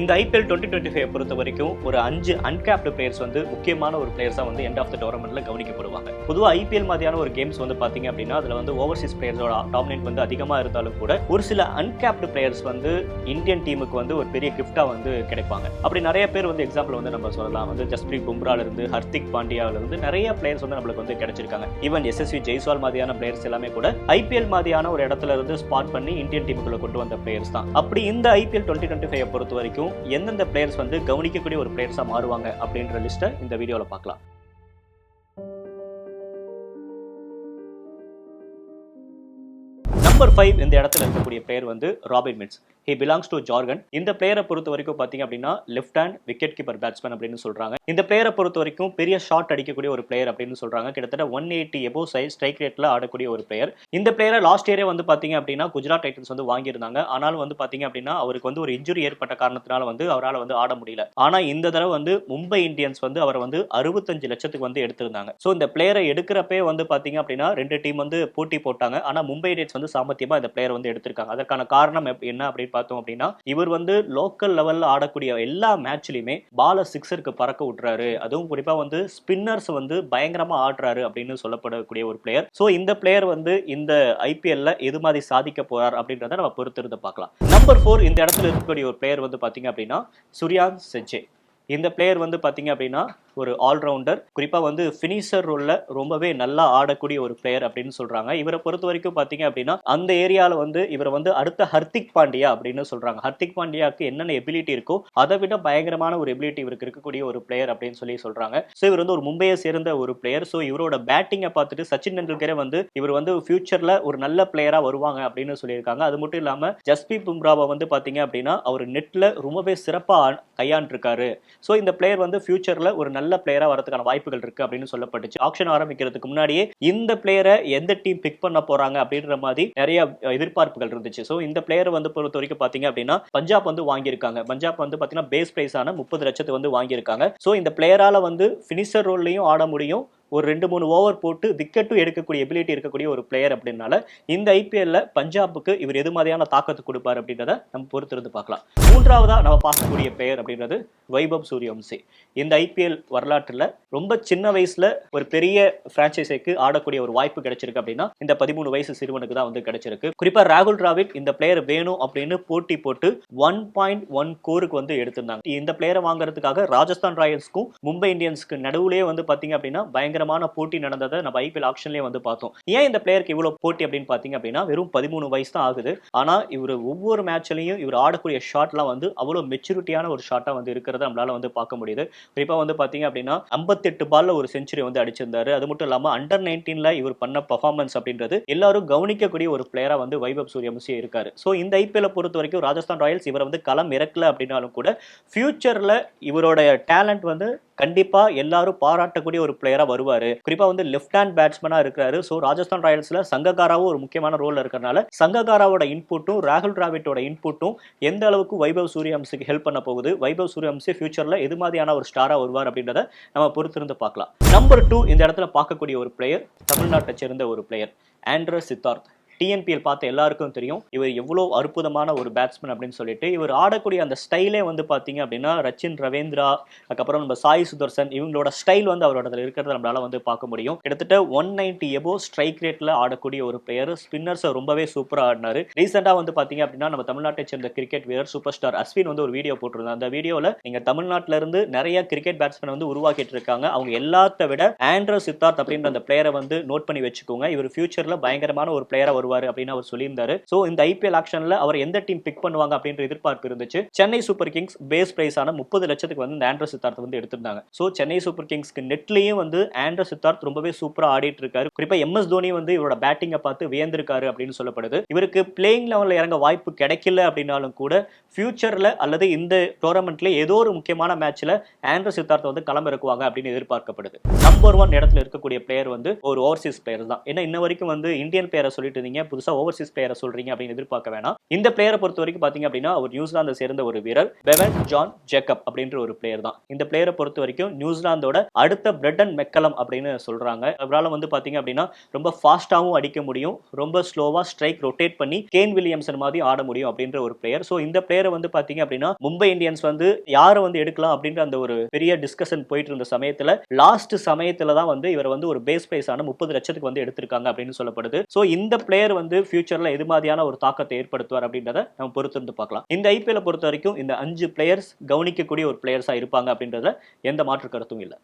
இந்த IPL twenty twenty five பொறுத்த வரைக்கும் ஒரு அஞ்சு அன்கேப்டு பிளேயர்ஸ் வந்து முக்கியமான ஒரு பிளேயர்ஸாக வந்து எண்ட் ஆஃப் த டோர்னமெண்ட்ல கவனிக்கப்படுவாங்க. பொதுவாக ஐபிஎல் மாதிரியான ஒரு கேம்ஸ் வந்து பார்த்தீங்க அப்படின்னா அதில் வந்து ஓவர்சீஸ் பிளேயர்ஸோட டாமினேட் வந்து அதிகமாக இருந்தாலும் கூட ஒரு சில அன்கேப்டு பிளேயர்ஸ் வந்து இந்தியன் டீமுக்கு வந்து ஒரு பெரிய கிஃப்டாக வந்து கிடைப்பாங்க. அப்படி நிறைய பேர் வந்து எக்ஸாம்பிள் வந்து நம்ம சொல்லலாம். வந்து ஜஸ்பிரீத் பும்ரால இருந்து ஹர்திக் பாண்டியாவில இருந்து நிறைய பிளேயர்ஸ் வந்து நம்மளுக்கு வந்து கிடைச்சிருக்காங்க. ஈவன் எஸ்எஸ்வி ஜெய்ஸ்வால் மாதிரியான பிளேயர்ஸ் எல்லாமே கூட ஐபிஎல் மாதிரியான ஒரு இடத்துல இருந்து ஸ்பாட் பண்ணி இந்தியன் டீமுக்குள்ள கொண்டு வந்த பிளேயர்ஸ் தான். அப்படி இந்த ஐபிஎல் டுவெண்ட்டி டுவெண்ட்டி ஃபைவ் பொறுத்த வரைக்கும் எந்தெந்த பிளேயர்ஸ் வந்து கவனிக்கக்கூடிய ஒரு பிளேயர்ஸாக மாறுவாங்க அப்படின்ற லிஸ்ட்டை இந்த வீடியோவில் பார்க்கலாம். நம்பர் ஃபைவ் இந்த இடத்துல இருக்கக்கூடிய பிளேயர் வந்து Robin Minz he belongs to Jharkhand இந்த பிளேயரை பொறுத்த வரைக்கும் பார்த்தீங்க அப்படின்னா left hand wicket keeper batsman அப்படின்னு சொல்றாங்க. இந்த பிளேயரை பொறுத்த வரைக்கும் பெரிய ஷாட் அடிக்கக்கூடிய ஒரு பிளேயர் அப்படின்னு சொல்றாங்க. கிட்டத்தட்ட one eighty above size strike ரேட்ல ஆடக்கூடிய ஒரு பிளேயர் இந்த பிளேயரை லாஸ்ட் இயரே வந்து பார்த்தீங்க அப்படின்னா குஜராத் டைட்டன்ஸ் வந்து வாங்கியிருந்தாங்க. ஆனாலும் வந்து பார்த்தீங்க அப்படின்னா அவருக்கு வந்து ஒரு இன்ஜுரி ஏற்பட்ட காரணத்தினால வந்து அவரால் வந்து ஆட முடியல. ஆனா இந்த தடவை வந்து மும்பை இந்தியன்ஸ் வந்து அவரை வந்து அறுபத்தஞ்சு லட்சத்துக்கு வந்து எடுத்திருந்தாங்க. ஸோ இந்த பிளேயரை எடுக்கிறப்பே வந்து பார்த்தீங்க அப்படின்னா ரெண்டு டீம் வந்து போட்டி போட்டாங்க. ஆனா மும்பை இந்தியன்ஸ் வந்து சாமர்த்தியமா இந்த பிளேயர் வந்து எடுத்திருக்காங்க. அதற்கான காரணம் என்ன அப்படின்னு பார்த்தோம் அப்படின்னா இவர் வந்து லோக்கல் லெவல்ல ஆடக்கூடிய எல்லா மேட்ச்லயுமே பால சிக்ஸருக்கு பறக்க விட்டுறாரு. அதுவும் குறிப்பா வந்து ஸ்பின்னர்ஸ் வந்து பயங்கரமா ஆடுறாரு அப்படின்னு சொல்லப்படக்கூடிய ஒரு பிளேயர் ஸோ இந்த பிளேயர் வந்து இந்த ஐபிஎல்ல எது மாதிரி சாதிக்க போறார் அப்படின்றத நம்ம பொறுத்திருந்து பார்க்கலாம். நம்பர் ஃபோர் இந்த இடத்துல இருக்கக்கூடிய ஒரு பிளேயர் வந்து பாத்தீங்க அப்படின்னா சுரியான் செஜே இந்த பிளேயர் வந்து பாத்தீங்க அப்படின்னா ஒரு ஆல்ரவுண்டர் குறிப்பா வந்து ஃபினிஷர் ரோலில் ரொம்பவே நல்லா ஆடக்கூடிய ஒரு பிளேயர் அப்படின்னு சொல்றாங்க. இவரை பொறுத்த வரைக்கும் பாத்தீங்க அப்படின்னா அந்த ஏரியாவில் வந்து இவரை வந்து அடுத்த ஹர்திக் பாண்டியா அப்படின்னு சொல்றாங்க. ஹர்திக் பாண்டியாவுக்கு என்னென்ன எபிலிட்டி இருக்கோ அதை விட பயங்கரமான ஒரு எபிலிட்டி இவருக்கு இருக்கக்கூடிய ஒரு பிளேயர் அப்படின்னு சொல்லி சொல்றாங்க. ஸோ இவர் வந்து ஒரு மும்பையை சேர்ந்த ஒரு பிளேயர் ஸோ இவரோட பேட்டிங்கை பார்த்துட்டு சச்சின் டெண்டுல்கரே வந்து இவர் வந்து ஃபியூச்சரில் ஒரு நல்ல பிளேயரா வருவாங்க அப்படின்னு சொல்லியிருக்காங்க. அது மட்டும் இல்லாம ஜஸ்பீத் பும்ராவை வந்து பாத்தீங்க அப்படின்னா அவர் நெட்ல ரொம்பவே சிறப்பா கையாண்டிருக்காரு. ஸோ இந்த பிளேயர் வந்து ஃபியூச்சரில் ஒரு நல்ல நல்ல பிளேயரா வரதுக்கான வாய்ப்புகள் இருக்கு அப்படின்னு சொல்லப்பட்டுச்சு. ஆக்ஷன் ஆரம்பிக்கிறதுக்கு முன்னாடியே இந்த பிளேயரை எந்த டீம் பிக் பண்ண போறாங்க அப்படின்ற மாதிரி நிறைய எதிர்பார்ப்புகள் இருந்துச்சு. ஸோ இந்த பிளேயர் வந்து பொறுத்த வரைக்கும் பாத்தீங்க அப்படின்னா பஞ்சாப் வந்து வாங்கியிருக்காங்க. பஞ்சாப் வந்து பாத்தீங்கன்னா பேஸ் பிரைஸான முப்பது லட்சத்தை வந்து வாங்கியிருக்காங்க. ஸோ இந்த பிளேயரால வந்து ஃபினிஷர் ரோல்லையும் ஆட முடியும். ஒரு ரெண்டு மூணு ஓவர் போட்டு விக்கெட்டும் எடுக்கக்கூடிய எபிலிட்டி இருக்கக்கூடிய ஒரு பிளேயர் அப்படின்னால இந்த ஐபிஎல்ல பஞ்சாபுக்கு இவர் எது மாதிரியான தாக்கத்தை கொடுப்பார் அப்படின்றத நம்ம பொறுத்திருந்து பார்க்கலாம். மூன்றாவதா நம்ம பார்க்கக்கூடிய பெயர் அப்படின்றது வைபவ் சூரியவம்சி. இந்த ஐபிஎல் வரலாற்றுல ரொம்ப சின்ன வயசுல ஒரு பெரிய பிரான்ச்சைஸிக்கு ஆடக்கூடிய ஒரு வாய்ப்பு கிடைச்சிருக்கு அப்படின்னா இந்த பதிமூணு வயசு சிறுவனுக்கு தான் வந்து கிடைச்சிருக்கு. குறிப்பா ராகுல் டிராவிட் இந்த பிளேயர் வேணும் அப்படின்னு போட்டி போட்டு ஒன் பாயிண்ட் ஒன் கோருக்கு வந்து எடுத்திருந்தாங்க. இந்த பிளேயரை வாங்குறதுக்காக ராஜஸ்தான் ராயல்ஸ்க்கும் மும்பை இந்தியன்ஸ்க்கு நடுவுலேயே வந்து பாத்தீங்க அப்படின்னா பயங்கர பயங்கரமான போட்டி நடந்ததை நம்ம ஐபிஎல் ஆப்ஷன்லயே வந்து பார்த்தோம். ஏன் இந்த பிளேயருக்கு இவ்வளவு போட்டி அப்படின்னு பாத்தீங்க அப்படின்னா வெறும் பதிமூணு வயசு தான் ஆகுது. ஆனா இவர் ஒவ்வொரு மேட்ச்லயும் இவர் ஆடக்கூடிய ஷாட்லாம் வந்து அவ்வளவு மெச்சூரிட்டியான ஒரு ஷாட்டா வந்து இருக்கிறத நம்மளால வந்து பார்க்க முடியுது. குறிப்பா வந்து பாத்தீங்க அப்படின்னா 58 பால்ல ஒரு செஞ்சுரி வந்து அடிச்சிருந்தாரு. அது மட்டும் இல்லாம அண்டர் நைன்டீன்ல இவர் பண்ண பர்ஃபார்மன்ஸ் அப்படின்றது எல்லாரும் கவனிக்கக்கூடிய ஒரு பிளேயரா வந்து வைபவ் சூரியவம்சி இருக்காரு. ஸோ இந்த ஐபிஎல் பொறுத்த வரைக்கும் ராஜஸ்தான் ராயல்ஸ் இவரை வந்து களம் இறக்கல அப்படின்னாலும் கூட ஃபியூச்சர்ல இவரோட டேலண்ட் வந்து கண்டிப்பா எல்லாரும் பாராட்டக்கூடிய ஒரு பிளேயரா வருவாரு. குறிப்பா வந்து லெஃப்ட் ஹேண்ட் பேட்ஸ்மேனா இருக்கிறாரு. ஸோ ராஜஸ்தான் ராயல்ஸ்ல சங்ககாராவும் ஒரு முக்கியமான ரோல் இருக்கிறனால சங்ககாராவோட இன்புட்டும் ராகுல் டிராவிட்டோட இன்புட்டும் எந்த அளவுக்கு வைபவ் சூரியவம்சிக்கு ஹெல்ப் பண்ண போகுது வைபவ் சூரியவம்சி ஃபியூச்சர்ல எது மாதிரியான ஒரு ஸ்டாரா வருவார் அப்படின்றத நம்ம பொறுத்திருந்து பார்க்கலாம். நம்பர் டூ இந்த இடத்துல பார்க்கக்கூடிய ஒரு பிளேயர் தமிழ்நாட்டை சேர்ந்த ஒரு பிளேயர் ஆண்ட்ரஸ் சித்தார்த் டிஎன்பிஎல் பார்த்த எல்லாருக்கும் தெரியும். இவர் எவ்வளோ அற்புதமான ஒரு பேட்ஸ்மேன் அப்படின்னு சொல்லிட்டு இவர் ஆடக்கூடிய அந்த ஸ்டைலே வந்து பார்த்தீங்க அப்படின்னா ரச்சின் ரவேந்திரா அதுக்கப்புறம் நம்ம சாய் சுதர்சன் இவங்களோட ஸ்டைல் வந்து அவரோட இருக்கிறத நம்மளால வந்து பார்க்க முடியும். கிட்டத்தட்ட ஒன் நைன்டி எபோ ஸ்ட்ரைக் ரேட்ல ஆடக்கூடிய ஒரு பிளேயர் ஸ்பின்னர்ஸை ரொம்பவே சூப்பராக ஆடினார். ரீசெண்டாக வந்து பார்த்தீங்க அப்படின்னா நம்ம தமிழ்நாட்டை சேர்ந்த கிரிக்கெட் வீரர் சூப்பர் ஸ்டார் அஸ்வின் வந்து ஒரு வீடியோ போட்டிருந்தாங்க அந்த வீடியோவில் நீங்கள் தமிழ்நாட்டில இருந்து நிறைய கிரிக்கெட் பேட்ஸ்மேன் வந்து உருவாக்கிட்டு இருக்காங்க. அவங்க எல்லாத்த விட ஆண்ட்ரோ சித்தார்த் அப்படின்ற அந்த பிளேயரை வந்து நோட் பண்ணி வச்சுக்கோங்க. இவர் ஃபியூச்சரில் பயங்கரமான ஒரு பிளேயராக வருவார். அப்படின்னு அவர் சொல்லியிருந்தாரு. ஸோ இந்த ஐபிஎல் ஆக்ஷன்ல அவர் எந்த டீம் பிக் பண்ணுவாங்க அப்படின்ற எதிர்பார்ப்பு இருந்துச்சு. Chennai super kings base price ஆன முப்பது லட்சத்துக்கு வந்து இந்த ஆண்ட்ரோ சித்தார்த் வந்து எடுத்திருந்தாங்க. ஸோ சென்னை சூப்பர் கிங்ஸ்க்கு நெட்லயும் வந்து ஆண்ட்ரோ சித்தார்த் ரொம்பவே சூப்பரா ஆடிட்டு இருக்காரு. குறிப்பா எம்எஸ் தோனி வந்து இவரோட பேட்டிங்கை பார்த்து வியந்திருக்காரு அப்படின்னு சொல்லப்படுது. இவருக்கு பிளேயிங் லெவலில் இறங்க வாய்ப்பு கிடைக்கல அப்படின்னாலும் கூட ஃபியூச்சர்ல அல்லது இந்த டோர்னமெண்ட்ல ஏதோ ஒரு முக்கியமான மேட்ச்ல ஆண்ட்ரோ சித்தார்த் வந்து களம் இறக்குவாங்க அப்படின்னு எதிர்பார்க்கப்படுது. நம்பர் ஒன் இடத்துல இருக்கக்கூடிய பிளேயர் வந்து ஒரு ஓவர்சீஸ் பிளேயர் தான். ஏன்னா இன்ன வரைக்கும் வந்து இந்தியன் பிளேயரை சொல்லிட்டு சொல்றீங்க புதுசா ஓவர்சீஸ் பிளேயரை சொல்றீங்க அப்படின்னு எதிர்பார்க்க வேணாம். இந்த பிளேயரை பொறுத்த வரைக்கும் பாத்தீங்க அப்படின்னா அவர் நியூசிலாந்தை சேர்ந்த ஒரு வீரர் பெவன் ஜான் ஜேக்கப் அப்படின்ற ஒரு பிளேயர் தான். இந்த பிளேயரை பொறுத்த வரைக்கும் நியூசிலாந்தோட அடுத்த பிரெட்டன் மெக்கலம் அப்படின்னு சொல்றாங்க. அவரால் வந்து பாத்தீங்க அப்படின்னா ரொம்ப ஃபாஸ்டாகவும் அடிக்க முடியும் ரொம்ப ஸ்லோவா ஸ்ட்ரைக் ரொட்டேட் பண்ணி கேன் வில்லியம்சன் மாதிரி ஆட முடியும் அப்படின்ற ஒரு பிளேயர் ஸோ இந்த பிளேயரை வந்து பாத்தீங்க அப்படின்னா மும்பை இந்தியன்ஸ் வந்து யாரை வந்து எடுக்கலாம் அப்படின்ற அந்த ஒரு பெரிய டிஸ்கஷன் போயிட்டு இருந்த சமயத்துல லாஸ்ட் சமயத்துல தான் வந்து இவர் வந்து ஒரு பேஸ் பிரைஸான முப்பது லட்சத்துக்கு வந்து எடுத்திருக்காங்க அப்படின்னு சொல்லப்படுது. ஸோ இந்த பிளேயர் வந்து ஃபியூச்சர்ல எது மாதிரியான ஒரு தாக்கத்தை ஏற்படுத்துவார் அப்படின்றத நம்ம பொறுத்திருந்து பார்க்கலாம். இந்த ஐபிஎல் பொறுத்த வரைக்கும் இந்த அஞ்சு பிளேயர்ஸ் கவனிக்கக்கூடிய ஒரு பிளேயர்ஸா இருப்பாங்க அப்படின்றத எந்த மாற்று கருத்தும் இல்லை.